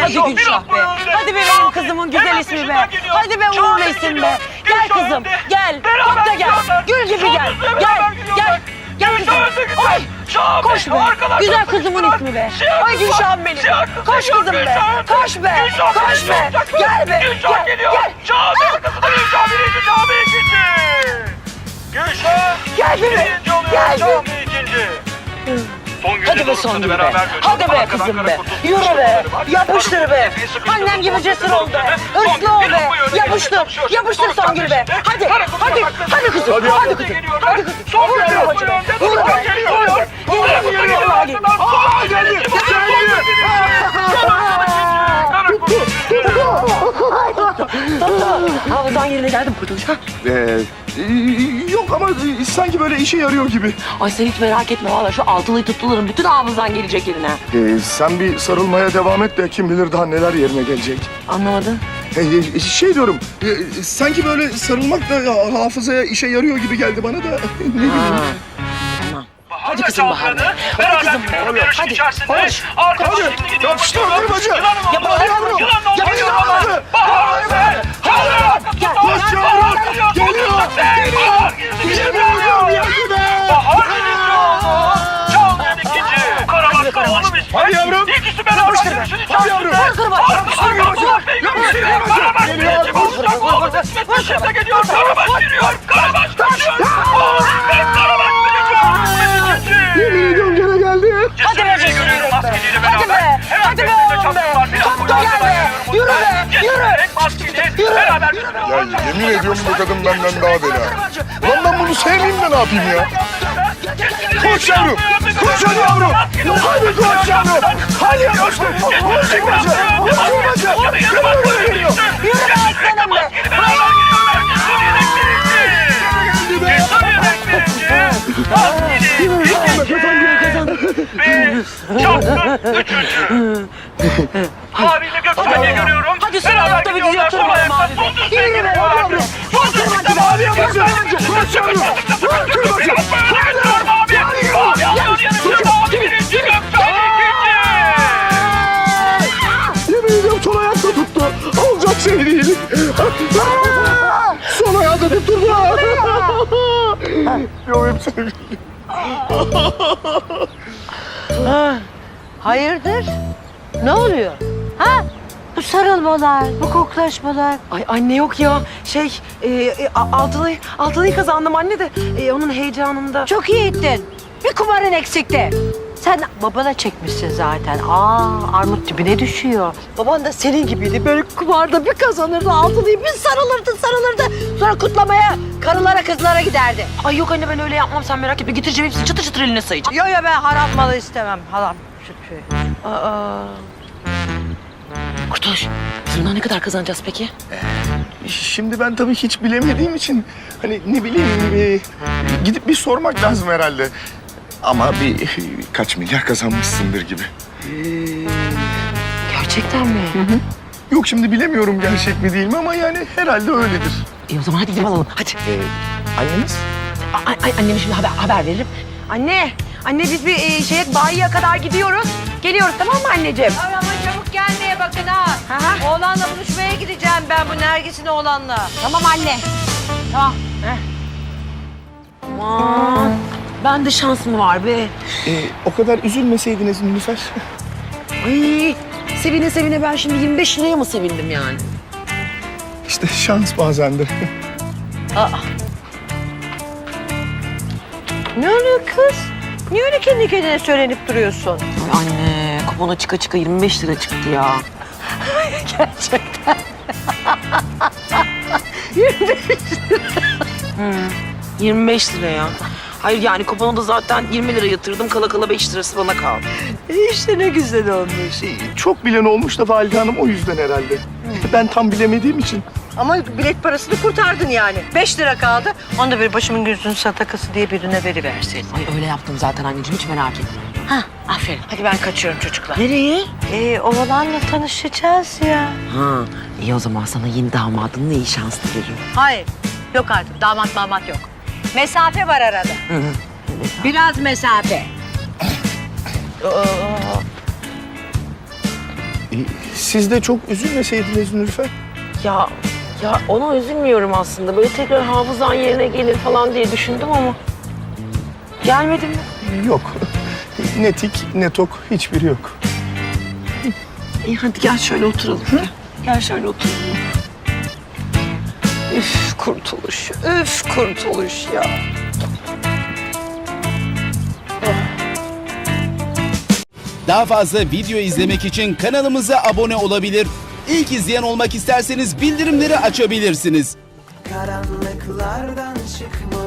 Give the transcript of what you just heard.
Hadi Gülşah, be. Hadi be benim kızımın güzel ismi be. Hadi be isim gidiyor. be. Gel kızım. Gel. Top da gel. Gül gibi gel. Gel. Gel. Gel kızım. Ay. Koş be. Güzel kızımın ismi be. Ay Gülşah'ım benim. Koş kızım be. Koş be. Koş be. Gel be. Gülşah Gel. geliyor. Gel. Arkasında Gülşah birinci. Bey ikinci. Gülşah Gel be. Son Hadi be son gibi Hadi be kızım be. Yürü be. Yapıştır be. Annem gibi cesur ol be. Son Hırslı ol be. Yapıştır. Yapıştır Doğru Songül be. Hadi. Hadi. Hadi kızım. Hadi kızım. Hadi kızım. Son Vur be babacığım. Vur be. Vur be. Arkadan geliyor. Hadi. Arkadan sola geldi. Kurtulmuş. Havadan yerine geldim kurtuluş. Ha? Ee, ama e, sanki böyle işe yarıyor gibi. Ay sen hiç merak etme valla şu altılıyı tuttularım bütün hafızan gelecek eline. Ee, sen bir sarılmaya devam et de kim bilir daha neler yerine gelecek. Anlamadın? Ee, e, şey diyorum, e, sanki böyle sarılmak da ya, hafızaya işe yarıyor gibi geldi bana da. ne bileyim. Tamam. Hadi kızım Bahar. Beraber kızım. Hadi. Koş. Hadi. Yapıştır, hadi bacı. Yılan Yapıştır be. Hadi yavrum. Vur kırbaç. Yapıştır, görüyor. yapıştır. Karabaş Geliyor. Oğlum İsmet peşinde geliyor. Karabaş giriyor. Karabaş kaçıyor. Oğlum İsmet Karabaş ikinci. Yemin ediyorum gene geldi. Hadi be görüyorum be. maskeliyle Hadi beraber. be. Hemen Hadi be oğlum be. Çok da gel be. Yürü be. Yürü. Ya yemin ediyorum bu kadın benden daha bela. Lan ben bunu sevmeyeyim de ne yapayım ya? Koş yavrum. Koş hadi. Hadi yavrum. Hadi koş. Koş bacı. Koş bacı. Geliyor geliyor. Yürü be aslanım be. Abiyle Gökçen'i görüyorum. Hadi sen ayakta bir Sol bakalım ayakta, abi. Yürü be yavrum. Sol düzlükte Abi abi. yapıştır. Koş yavrum. Koş bacı. Şey değil. Sol ayakta tutturdu. Yok hep sevgili. Hayırdır? Ne oluyor? Ha? Bu sarılmalar, bu koklaşmalar. Ay anne yok ya. Şey e, e, a- altılıyı kazandım anne de e, onun heyecanında. Çok iyi ettin. Bir kumarın eksikti. Sen babana çekmişsin zaten. Aa, armut dibine düşüyor. Baban da senin gibiydi. Böyle kumarda bir kazanırdı, altılıyı bir sarılırdı, sarılırdı. Sonra kutlamaya karılara, kızlara giderdi. Ay yok anne ben öyle yapmam sen merak etme. Getireceğim hepsini çıtır çıtır eline sayacağım. Yo yo ben haram malı istemem. Haram. Şu şey. Aa. Kurtuluş biz bundan ne kadar kazanacağız peki? Şimdi ben tabii hiç bilemediğim için hani ne bileyim e, gidip bir sormak lazım herhalde. Ama bir kaç milyar kazanmışsındır gibi. Gerçekten mi? Yok şimdi bilemiyorum gerçek mi değil mi ama yani herhalde öyledir. İyi o zaman hadi gidip alalım. Hadi. Ee, anneniz? Ay, ay, anneme şimdi haber, haber veririm. Anne, anne biz bir e, şeye bayiye kadar gidiyoruz. Geliyoruz tamam mı anneciğim? Ama çabuk gelmeye bakın ha. Aha. Oğlanla buluşmaya gideceğim ben bu Nergis'in oğlanla. Tamam anne. Tamam. Aman. Ben de şans mı var be? Ee, o kadar üzülmeseydiniz Nilüfer. Ay, sevine sevine ben şimdi 25 liraya mı sevindim yani? İşte şans bazendir. Ne oluyor kız? Niye öyle kendi kendine söylenip duruyorsun? Ay anne, kupona çıka çıka 25 lira çıktı ya. Gerçekten. 25 lira ya. Hayır yani kupona da zaten 20 lira yatırdım. Kala kala 5 lirası bana kaldı. İşte ne güzel olmuş. Çok bilen olmuş da Valide Hanım o yüzden herhalde. Ben tam bilemediğim için. Ama bilet parasını kurtardın yani. Beş lira kaldı. Onu da bir başımın gözünün sadakası diye birine veriverseydin. Ay öyle yaptım zaten anneciğim hiç merak etme. Ha, aferin. Hadi ben kaçıyorum çocuklar. Nereye? Ee, oğlanla tanışacağız ya. Ha, iyi o zaman sana yeni damadınla iyi şans dilerim. Hayır. Yok artık. Damat damat yok. Mesafe var arada. Biraz mesafe. Siz de çok üzülmeseydiniz Nülfer. Ya ya ona üzülmüyorum aslında. Böyle tekrar hafızan yerine gelir falan diye düşündüm ama gelmedi mi? Yok. Ne tik ne tok hiçbiri yok. İyi hadi gel şöyle oturalım. Gel, gel şöyle oturalım. Üf kurtuluş, üf kurtuluş ya. Daha fazla video izlemek için kanalımıza abone olabilir. İlk izleyen olmak isterseniz bildirimleri açabilirsiniz. karanlıklardan çıkmalı